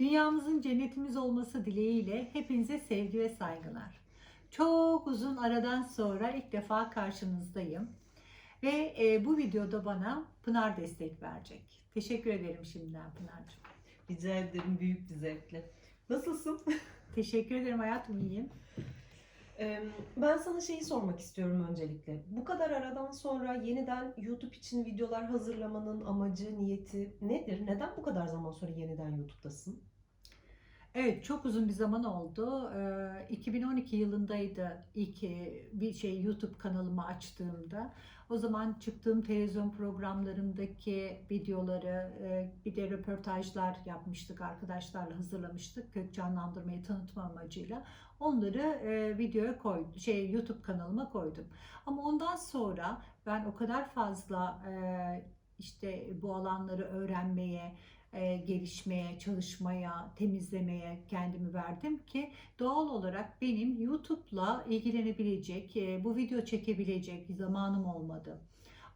Dünyamızın cennetimiz olması dileğiyle hepinize sevgi ve saygılar. Çok uzun aradan sonra ilk defa karşınızdayım. Ve e, bu videoda bana Pınar destek verecek. Teşekkür ederim şimdiden Pınar'cığım. Rica ederim büyük bir zevkle. Nasılsın? Teşekkür ederim hayatım iyiyim. Ben sana şeyi sormak istiyorum öncelikle. Bu kadar aradan sonra yeniden YouTube için videolar hazırlamanın amacı, niyeti nedir? Neden bu kadar zaman sonra yeniden YouTube'dasın? Evet çok uzun bir zaman oldu. Ee, 2012 yılındaydı ilk e, bir şey YouTube kanalımı açtığımda. O zaman çıktığım televizyon programlarındaki videoları e, bir de röportajlar yapmıştık arkadaşlarla hazırlamıştık kök canlandırmayı tanıtma amacıyla. Onları e, videoya koydum, şey YouTube kanalıma koydum. Ama ondan sonra ben o kadar fazla işte bu alanları öğrenmeye, e, gelişmeye, çalışmaya, temizlemeye kendimi verdim ki doğal olarak benim YouTube'la ilgilenebilecek, e, bu video çekebilecek zamanım olmadı.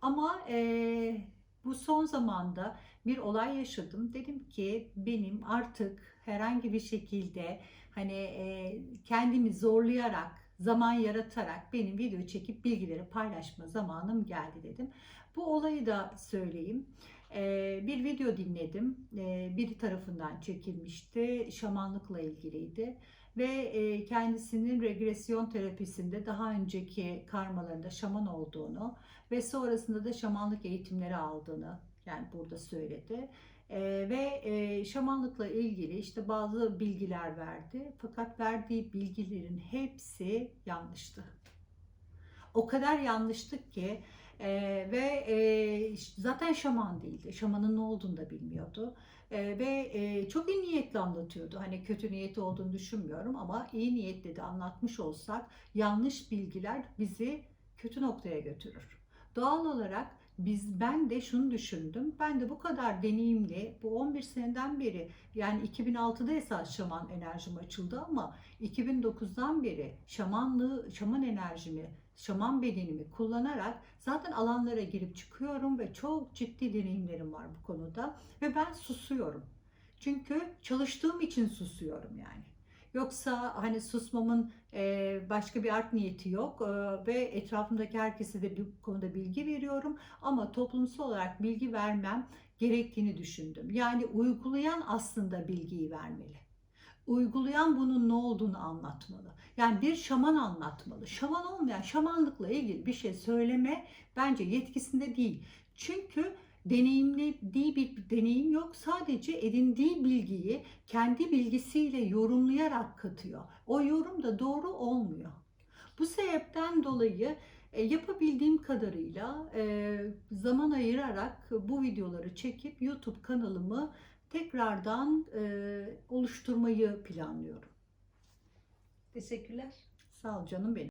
Ama e, bu son zamanda bir olay yaşadım. Dedim ki benim artık herhangi bir şekilde hani e, kendimi zorlayarak, zaman yaratarak benim video çekip bilgileri paylaşma zamanım geldi dedim. Bu olayı da söyleyeyim. Bir video dinledim. Biri tarafından çekilmişti. Şamanlıkla ilgiliydi. Ve kendisinin regresyon terapisinde daha önceki karmalarında şaman olduğunu ve sonrasında da şamanlık eğitimleri aldığını yani burada söyledi. Ve şamanlıkla ilgili işte bazı bilgiler verdi. Fakat verdiği bilgilerin hepsi yanlıştı. O kadar yanlıştı ki ee, ve e, zaten şaman değildi. Şamanın ne olduğunu da bilmiyordu. Ee, ve e, çok iyi niyetli anlatıyordu. Hani kötü niyeti olduğunu düşünmüyorum ama iyi niyetle de anlatmış olsak yanlış bilgiler bizi kötü noktaya götürür. Doğal olarak biz ben de şunu düşündüm. Ben de bu kadar deneyimli bu 11 seneden beri yani 2006'da esas şaman enerjim açıldı ama 2009'dan beri şamanlığı, şaman enerjimi, şaman bedenimi kullanarak zaten alanlara girip çıkıyorum ve çok ciddi deneyimlerim var bu konuda ve ben susuyorum. Çünkü çalıştığım için susuyorum yani. Yoksa hani susmamın e, başka bir art niyeti yok E, ve etrafımdaki herkese de bu konuda bilgi veriyorum ama toplumsal olarak bilgi vermem gerektiğini düşündüm. Yani uygulayan aslında bilgiyi vermeli. Uygulayan bunun ne olduğunu anlatmalı. Yani bir şaman anlatmalı. Şaman olmayan şamanlıkla ilgili bir şey söyleme bence yetkisinde değil. Çünkü deneyimlediği bir deneyim yok. Sadece edindiği bilgiyi kendi bilgisiyle yorumlayarak katıyor. O yorum da doğru olmuyor. Bu sebepten dolayı e, yapabildiğim kadarıyla e, zaman ayırarak bu videoları çekip YouTube kanalımı tekrardan e, oluşturmayı planlıyorum. Teşekkürler. Sağ ol canım benim.